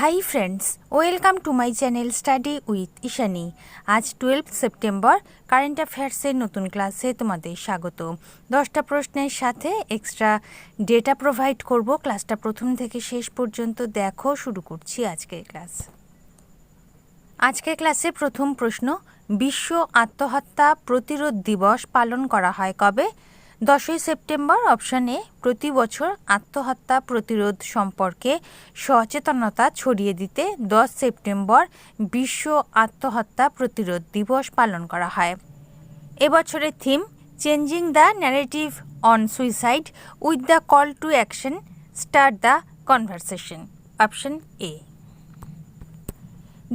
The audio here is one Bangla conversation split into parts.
Hi friends welcome to my channel study with Ishani আজ টুয়েলভ সেপ্টেম্বর কারেন্ট অ্যাফেয়ার্সের নতুন ক্লাসে তোমাদের স্বাগত। দশটা প্রশ্নের সাথে এক্সট্রা ডেটা প্রোভাইড করব। ক্লাসটা প্রথম থেকে শেষ পর্যন্ত দেখো, শুরু করছি আজকের ক্লাস আজকের ক্লাসে প্রথম প্রশ্ন, বিশ্ব আত্মহত্যা প্রতিরোধ দিবস পালন করা হয় কবে? দশই সেপ্টেম্বর অপশন এ, প্রতি বছর আত্মহত্যা প্রতিরোধ সম্পর্কে সচেতনতা ছড়িয়ে দিতে দশ সেপ্টেম্বর বিশ্ব আত্মহত্যা প্রতিরোধ দিবস পালন করা হয়। এবছরের theme, changing the narrative on suicide with the call to action, start the conversation, option A.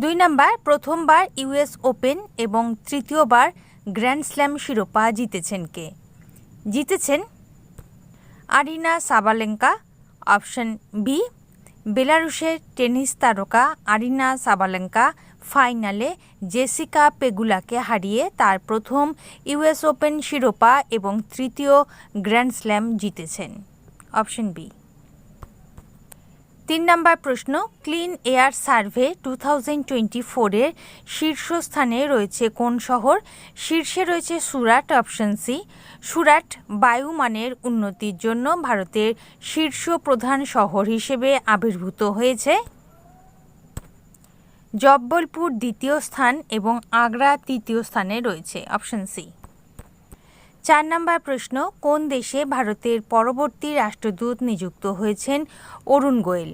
দুই নম্বর, প্রথমবার ইউএস ওপেন এবং তৃতীয়বার গ্র্যান্ড স্ল্যাম শিরোপা জিতেছেন কে? জিতেছেন আরিনা সাবালেঙ্কা, অপশন বি, বেলারুশের টেনিস তারকা আরিনা সাবালেঙ্কা। ফাইনালে জেসিকা পেগুলাকে হারিয়ে তার প্রথম ইউএস ওপেন শিরোপা এবং তৃতীয় গ্র্যান্ড স্ল্যাম জিতেছেন। Option B. তিন নম্বর প্রশ্ন clean air survey two thousand twenty ফোরের শীর্ষস্থানে রয়েছে কোন শহর? শীর্ষে রয়েছে সুরাট অপশন সি সুরাট বায়ুমানের উন্নতির জন্য ভারতের শীর্ষ প্রধান শহর হিসেবে আবির্ভূত হয়েছে। জব্বলপুর দ্বিতীয় স্থান এবং আগ্রা তৃতীয় স্থানে রয়েছে অপশন সি চার নম্বর প্রশ্ন, কোন দেশে ভারতের পরবর্তী রাষ্ট্রদূত নিযুক্ত হয়েছেন? Arun Goel.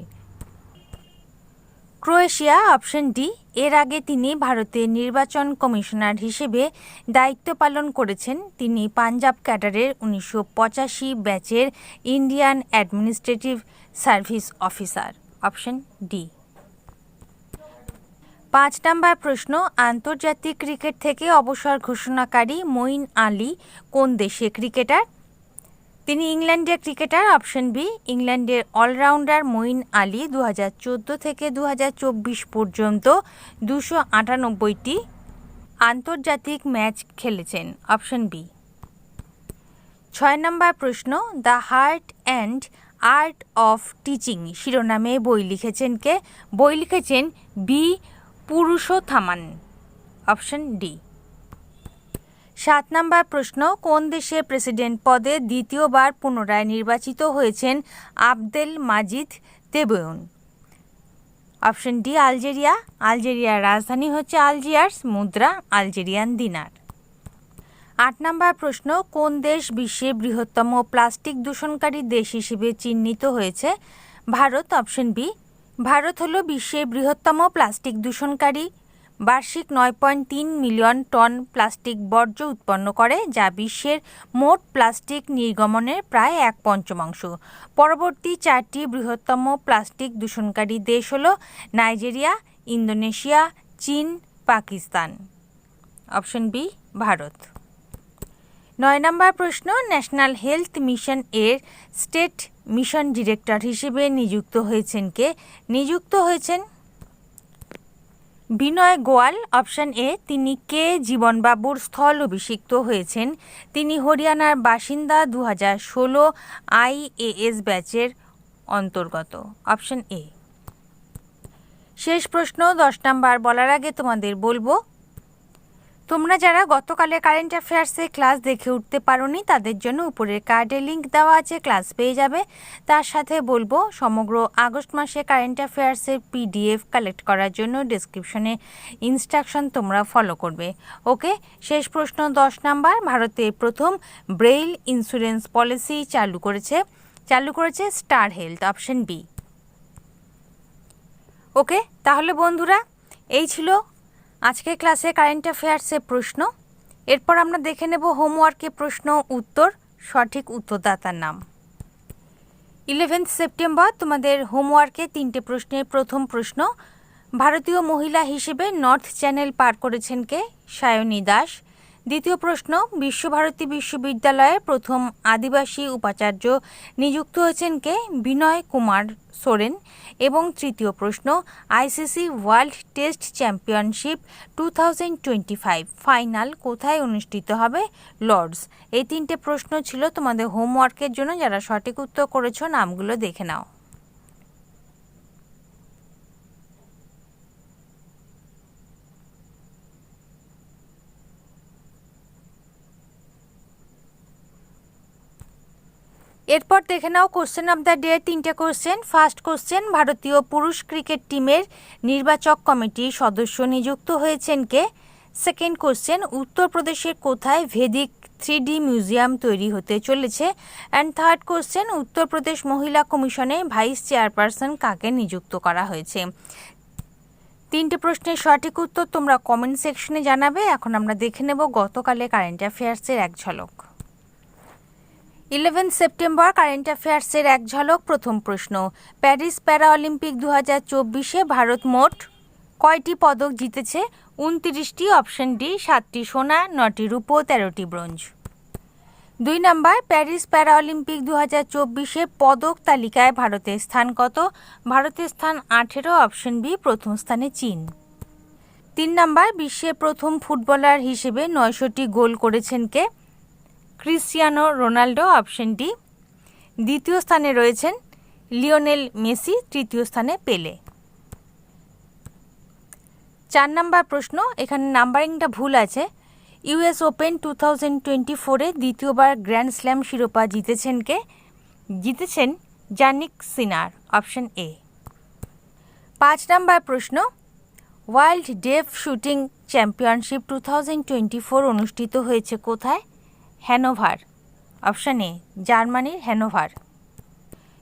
Croatia, option D, এর আগে তিনি ভারতের নির্বাচন কমিশনার হিসেবে দায়িত্ব পালন করেছেন। তিনি পাঞ্জাব ক্যাডারের উনিশশো পঁচাশি ব্যাচের Indian administrative service officer, option D. পাঁচ নম্বর প্রশ্ন, আন্তর্জাতিক ক্রিকেট থেকে অবসর ঘোষণাকারী মঈন আলী কোন দেশে ক্রিকেটার? তিনি ইংল্যান্ডের ক্রিকেটার, অপশন বি, ইংল্যান্ডের অলরাউন্ডার মঈন আলী দু হাজার চোদ্দ থেকে দু হাজার চব্বিশ পর্যন্ত দুশো আটানব্বইটি আন্তর্জাতিক ম্যাচ খেলেছেন, অপশন বি। ছয় নম্বর প্রশ্ন, the heart and art of teaching শিরোনামে বই লিখেছেন কে? বই লিখেছেন বি পুরুষোত্থামান, অপশন ডি। সাত নম্বর প্রশ্ন, কোন দেশে প্রেসিডেন্ট পদে দ্বিতীয়বার পুনরায় নির্বাচিত হয়েছেন Abdel Madjid Tebboune option D, Algeria. আলজেরিয়ার রাজধানী হচ্ছে আলজিয়ার্স, মুদ্রা আলজেরিয়ান দিনার। আট নম্বর প্রশ্ন, কোন দেশ বিশ্বের বৃহত্তম প্লাস্টিক দূষণকারী দেশ হিসেবে চিহ্নিত হয়েছে? ভারত, অপশন বি ভারত হলো বিশ্বের বৃহত্তম প্লাস্টিক দূষণকারী। বার্ষিক নয় পয়েন্ট তিন মিলিয়ন টন প্লাস্টিক বর্জ্য উৎপন্ন করে, যা বিশ্বের মোট প্লাস্টিক নির্গমনের প্রায় এক পঞ্চমাংশ। পরবর্তী চারটি বৃহত্তম প্লাস্টিক দূষণকারী দেশ হল নাইজেরিয়া, ইন্দোনেশিয়া, চীন, পাকিস্তান। Option B, Bharat. নয় নম্বর প্রশ্ন, ন্যাশনাল হেলথ মিশন এর স্টেট মিশন ডিরেক্টর হিসেবে নিযুক্ত হয়েছেন কে? নিযুক্ত হয়েছেন বিনয় গোয়াল, অপশন এ, তিনি কে জীবনবাবুর স্থল অভিষিক্ত হয়েছেন? তিনি হরিয়ানার বাসিন্দা দু হাজার ষোলো আইএএস ব্যাচের অন্তর্গত। Option A. শেষ প্রশ্ন দশ নাম্বার বলার আগে তোমাদের বলব তোমরা যারা গতকালে কারেন্ট অ্যাফেয়ার্সে ক্লাস দেখে উঠতে পারোনি, তাদের জন্য উপরের কার্ডে লিঙ্ক দেওয়া আছে, ক্লাস পেয়ে যাবে। তার সাথে বলব, সমগ্র আগস্ট মাসে কারেন্ট অ্যাফেয়ার্সের পিডিএফ কালেক্ট করার জন্য ডিসক্রিপশনে ইনস্ট্রাকশন তোমরা ফলো করবে। ওকে, শেষ প্রশ্ন দশ নাম্বার। ভারতে প্রথম ব্রেইল ইন্স্যুরেন্স পলিসি চালু করেছে চালু করেছে star health, option B. Okay, তাহলে বন্ধুরা, এই ছিল আজকের ক্লাসে কারেন্ট অ্যাফেয়ার্সে প্রশ্ন। এরপর আমরা দেখে নেব হোমওয়ার্কে প্রশ্ন উত্তর, সঠিক উত্তরদাতার নাম। ইলেভেন্থ সেপ্টেম্বর তোমাদের হোমওয়ার্কে তিনটে প্রশ্নের প্রথম প্রশ্ন। ভারতীয় মহিলা হিসেবে নর্থ চ্যানেল পার করেছেন কে? সায়নী দাস। দ্বিতীয় প্রশ্ন, বিশ্বভারতী বিশ্ববিদ্যালয়ে প্রথম আদিবাসী উপাচার্য নিযুক্ত হয়েছেন কে? বিনয় কুমার সোরেন। এবং তৃতীয় প্রশ্ন, ICC world test championship two thousand twenty five final কোথায় অনুষ্ঠিত হবে? লর্ডস। এই তিনটে প্রশ্ন ছিল। তোমাদের হোমওয়ার্কের জন্য যারা সঠিক উত্তর করেছ, নামগুলো দেখে নাও। এরপর দেখে নাও কোশ্চেন অফ দ্য ডে তিনটে কোশ্চেন ফার্স্ট কোশ্চেন ভারতীয় পুরুষ ক্রিকেট টিমের নির্বাচক কমিটির সদস্য নিযুক্ত হয়েছেন কে? সেকেন্ড কোশ্চেন উত্তরপ্রদেশের কোথায় ভেদিক থ্রি ডি মিউজিয়াম তৈরি হতে চলেছে? অ্যান্ড থার্ড কোশ্চেন উত্তরপ্রদেশ মহিলা কমিশনে ভাইস চেয়ারপারসন কাকে নিযুক্ত করা হয়েছে? তিনটে প্রশ্নের সঠিক উত্তর তোমরা কমেন্ট সেকশনে জানাবে। এখন আমরা দেখে নেব গতকালে কারেন্ট অ্যাফেয়ার্সের এক ঝলক। ইলেভেন সেপ্টেম্বর কারেন্ট অ্যাফেয়ার্সের এক ঝলক প্রথম প্রশ্ন। প্যারিস প্যারা অলিম্পিক দু হাজার চব্বিশে ভারত মোট কয়টি পদক জিতেছে? উনত্রিশটি অপশন ডি, সাতটি সোনা, নটি রূপো, তেরোটি ব্রোঞ্জ। দুই নাম্বার, প্যারিস প্যারা অলিম্পিক দু হাজার চব্বিশে পদক তালিকায় ভারতের স্থান কত? ভারতের স্থান আঠেরো, অপশন বি, প্রথম স্থানে চীন। তিন নাম্বার, বিশ্বের প্রথম ফুটবলার হিসেবে নয়শোটি গোল করেছেন কে? Cristiano Ronaldo option D. দ্বিতীয় স্থানে রয়েছেন লিওনেল মেসি, তৃতীয় স্থানে পেলে। চার নাম্বার প্রশ্ন, এখানে নাম্বারিংটা ভুল আছে। US open two thousand twenty ফোরে দ্বিতীয়বার গ্র্যান্ড স্ল্যাম শিরোপা জিতেছেন কে? জিতেছেন জানিক সিনার, অপশন এ। পাঁচ নাম্বার প্রশ্ন world deaf shooting championship two thousand twenty four অনুষ্ঠিত হয়েছে কোথায়? হ্যানোভার। অপশান এ, জার্মানির হ্যানোভার।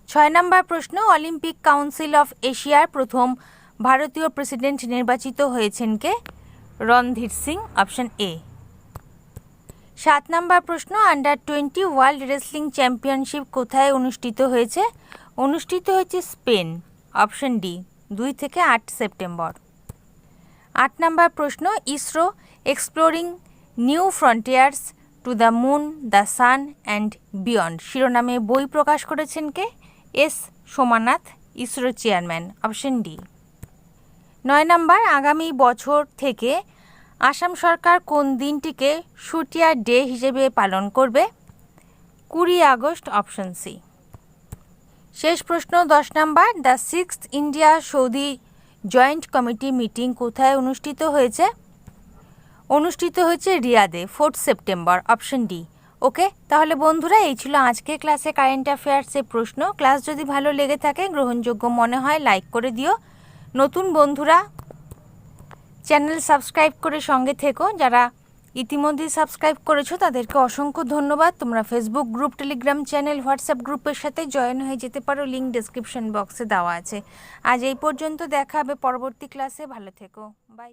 ছয় নম্বর প্রশ্ন, অলিম্পিক কাউন্সিল অফ এশিয়ার প্রথম ভারতীয় প্রেসিডেন্ট নির্বাচিত হয়েছেন কে? Randhir Singh, option A. সাত নম্বর প্রশ্ন, under twenty world wrestling championship কোথায় অনুষ্ঠিত হয়েছে? অনুষ্ঠিত হয়েছে স্পেন। অপশন ডি, দুই থেকে আট সেপ্টেম্বর। আট নম্বর প্রশ্ন, ISRO exploring new frontiers to the moon the sun and beyond শিরোনামে বই প্রকাশ করেছেন কে? S Somanath, ISRO chairman. Option D. নয় নম্বর, আগামী বছর থেকে আসাম সরকার কোন দিনটিকে শুটিয়া ডে হিসেবে পালন করবে? কুড়ি আগস্ট, অপশন সি। শেষ প্রশ্ন, দশ নম্বর the six India Saudi joint committee meeting কোথায় অনুষ্ঠিত হয়েছে? অনুষ্ঠিত হয়েছে রিয়াদে, fourth September, option D. Okay, তাহলে বন্ধুরা, এই ছিল আজকে ক্লাসে কারেন্ট অ্যাফেয়ার্সের প্রশ্ন। ক্লাস যদি ভালো লেগে থাকে, গ্রহণযোগ্য মনে হয়, লাইক করে দিও। নতুন বন্ধুরা, চ্যানেল সাবস্ক্রাইব করে সঙ্গে থেকো। যারা ইতিমধ্যে সাবস্ক্রাইব করেছ, তাদেরকে অসংখ্য ধন্যবাদ। তোমরা Facebook group Telegram channel WhatsApp গ্রুপের সাথে জয়েন হয়ে যেতে পারো। লিঙ্ক ডেসক্রিপশন বক্সে দেওয়া আছে। আজ এই পর্যন্ত দেখা হবে পরবর্তী ক্লাসে ভালো থেকো। বাই